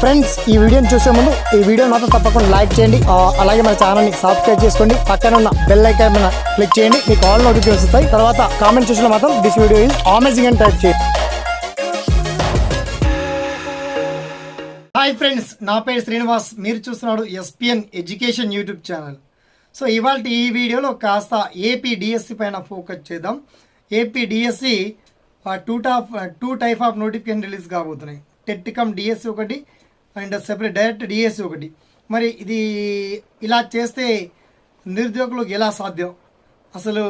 Friends ఈ వీడియోని చూసే ముందు ఈ వీడియో మాత్రం తప్పకుండా లైక్ చేయండి. అలాగే మన ఛానల్ని సబ్స్క్రైబ్ చేసుకోండి. పక్కన ఉన్న బెల్ ఐకాన్ మీద క్లిక్ చేయండి. మీకు ఆల్ నోటిఫికేషన్ వస్తాయి. తర్వాత కామెంట్ చూసిన మాత్రం దిస్ వీడియో ఈజ్ అమేజింగ్ అని టైప్ చేయండి. హాయ్ ఫ్రెండ్స్ నా పేరు శ్రీనివాస్. మీరు చూస్తున్నాడు SPN education YouTube channel so ఇవాళ ఈ వీడియోలో కాస్త ఏపీ డిఎస్సి పైన ఫోకస్ చేద్దాం. AP DSC two top two type of notification release కాబోతున్నాయి. టెట్ కమ్ డిఎస్సి ఒకటి అండ్ సెపరేట్ డైరెక్ట్ డిఎస్సి ఒకటి. మరి ఇది ఇలా చేస్తే నిరుద్యోగులకు ఎలా సాధ్యం? అసలు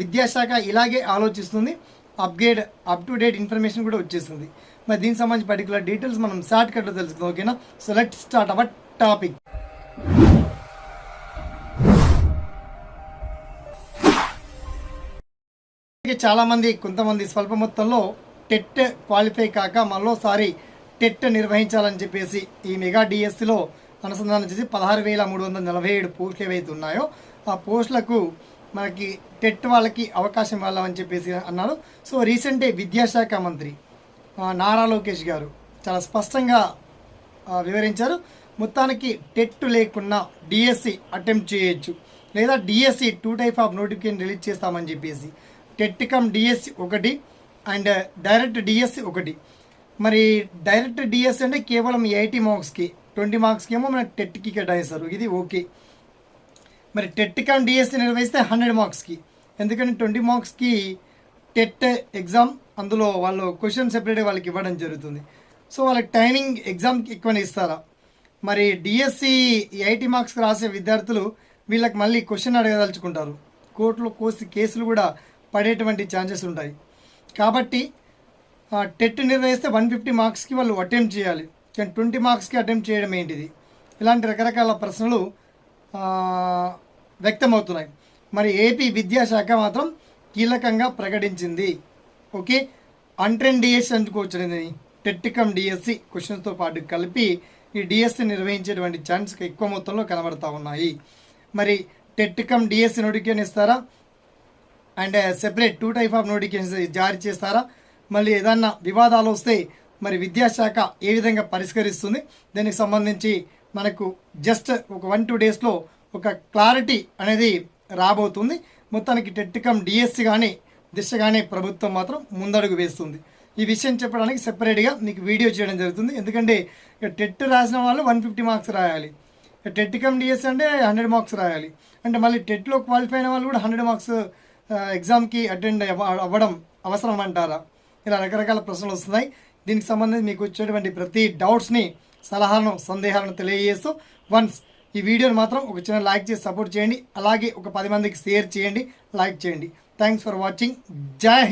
విద్యాశాఖ ఇలాగే ఆలోచిస్తుంది upgrade up to date information కూడా వచ్చేసింది. మరి దీనికి సంబంధించి పర్టికులర్ డీటెయిల్స్ మనం షార్ట్ కట్లో తెలుసుకుందాం ఓకేనా so let start our topic చాలామంది కొంతమంది స్వల్ప మొత్తంలో టెట్ క్వాలిఫై కాక మరోసారి టెట్ నిర్వహించాలని చెప్పేసి ఈ మెగా డిఎస్సిలో అనుసంధానం చేసి పదహారు వేల మూడు వందల నలభై ఏడు పోస్టులు ఏవైతే ఉన్నాయో ఆ పోస్టులకు మనకి టెట్ వాళ్ళకి అవకాశం ఇవ్వాలని చెప్పేసి అన్నారు. సో రీసెంటే విద్యాశాఖ మంత్రి నారా లోకేష్ గారు చాలా స్పష్టంగా వివరించారు. మొత్తానికి టెట్ లేకుండా డిఎస్సి అటెంప్ట్ చేయొచ్చు. లేదా DSC two type of notification release చేస్తామని చెప్పేసి. టెట్ కమ్ డిఎస్సి ఒకటి అండ్ డైరెక్ట్ డిఎస్సి ఒకటి. మరి డైరెక్ట్ డిఎస్సి అంటే కేవలం ఎయిటీ మార్క్స్కి ట్వంటీ మార్క్స్కి ఏమో మనకి టెట్కి కేటాయిస్తారు ఇది ఓకే మరి టెట్ కమ్ డిఎస్సి నిర్వహిస్తే హండ్రెడ్ మార్క్స్కి ఎందుకంటే ట్వంటీ మార్క్స్కి టెట్ ఎగ్జామ్ అందులో వాళ్ళు క్వశ్చన్ సెపరేట్గా వాళ్ళకి ఇవ్వడం జరుగుతుంది. సో వాళ్ళకి టైమింగ్ ఎగ్జామ్కి ఎక్కువనే ఇస్తారా? మరి డిఎస్సి ఎయిటీ మార్క్స్ రాసే విద్యార్థులు వీళ్ళకి మళ్ళీ క్వశ్చన్ అడగదలుచుకుంటారు. కోర్టులో కోసి కేసులు కూడా పడేటువంటి ఛాన్సెస్ ఉంటాయి. కాబట్టి టెట్ నిర్వహిస్తే వన్ ఫిఫ్టీ మార్క్స్కి వాళ్ళు అటెంప్ట్ చేయాలి. కానీ ట్వంటీ మార్క్స్కి అటెంప్ట్ చేయడం ఏంటిది? ఇలాంటి రకరకాల ప్రశ్నలు వ్యక్తమవుతున్నాయి. మరి ఏపీ విద్యాశాఖ మాత్రం కీలకంగా ప్రకటించింది. ఓకే? అంట్రెన్ డిఎస్సి అందుకోవచ్చునది టెట్ కమ్ డిఎస్సి క్వశ్చన్స్తో పాటు కలిపి ఈ డిఎస్సి నిర్వహించేటువంటి ఛాన్స్ ఎక్కువ మొత్తంలో కనబడతా ఉన్నాయి. మరి టెట్ కమ్ డిఎస్సి నోటిఫికేషన్ ఇస్తారా? And separate two type of notifications జారీ చేస్తారా? మళ్ళీ ఏదన్నా వివాదాలు వస్తే మరి విద్యాశాఖ ఏ విధంగా పరిష్కరిస్తుంది? దానికి సంబంధించి మనకు జస్ట్ ఒక వన్ టూ డేస్లో ఒక క్లారిటీ అనేది రాబోతుంది. మొత్తానికి టెట్కమ్ డిఎస్సి కానీ దిశ కానీ ప్రభుత్వం మాత్రం ముందడుగు వేస్తుంది. ఈ విషయం చెప్పడానికి సెపరేట్గా మీకు వీడియో చేయడం జరుగుతుంది. ఎందుకంటే ఇక టెట్ రాసిన వాళ్ళు వన్ ఫిఫ్టీ మార్క్స్ రాయాలి. టెట్టికమ్ డిఎస్సి డిఎస్ అంటే హండ్రెడ్ మార్క్స్ రాయాలి. అంటే మళ్ళీ టెట్లో క్వాలిఫై అయిన వాళ్ళు కూడా హండ్రెడ్ మార్క్స్ ఎగ్జామ్కి అటెండ్ అవ్వడం అవసరం అంటారా? ఇలా రకరకాల ప్రశ్నలు వస్తున్నాయి. దీనికి సంబంధించి మీకు వచ్చేటువంటి ప్రతి డౌట్స్ని సలహాలను సందేహాలను తెలియజేస్తూ వన్స్ ఈ వీడియోని మాత్రం ఒక చిన్న లైక్ చేసి సపోర్ట్ చేయండి. అలాగే ఒక పది మందికి షేర్ చేయండి లైక్ చేయండి. Thanks for watching. జై